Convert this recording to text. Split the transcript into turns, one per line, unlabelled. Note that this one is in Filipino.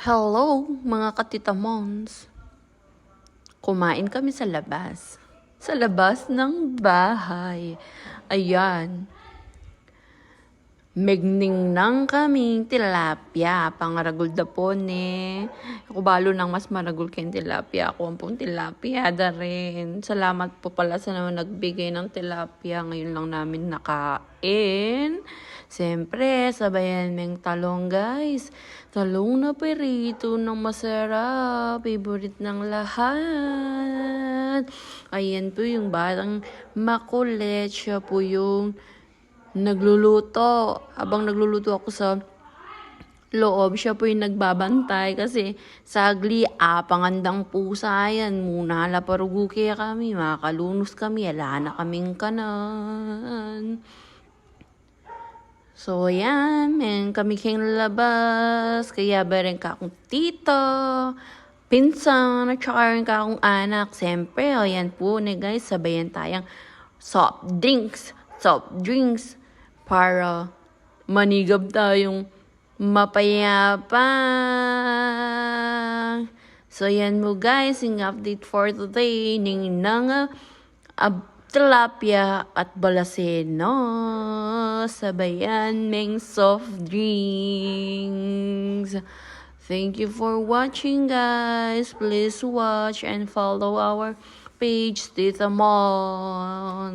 Hello, mga katitamons. Kumain kami sa labas. Sa labas ng bahay. Ayan. Megning nang kaming tilapia. Pangaragol da po ni. Ako balo nang mas maragol kayong tilapia. Ako ang pong tilapia da rin. Salamat po pala sa naman nagbigay ng tilapia. Ngayon lang namin nakain. Siyempre, sabayan meng talong guys. Talong na perito ng masarap. Favorite ng lahat. Ayan po yung batang makulit. Siya po yung nagluluto. Habang nagluluto ako sa loob, siya po yung nagbabantay kasi sagli, apangandang pusa yan. Muna la parugu kaya kami, makalunos kami, ala na kaming kanan. So, yan, men kami kayong lalabas, kaya ba rin ka akong tito, pinsan, at saka rin ka akong anak. Siyempre, o yan po na guys, sabayan tayong soft drinks, soft drinks, para manigab tayong mapayapa. So, yan mo guys, yung update for today, ning nang uh, tilapia at balaseno. Sabayan meng soft drinks. Thank you for watching guys. Please watch and follow our page Tita Mons.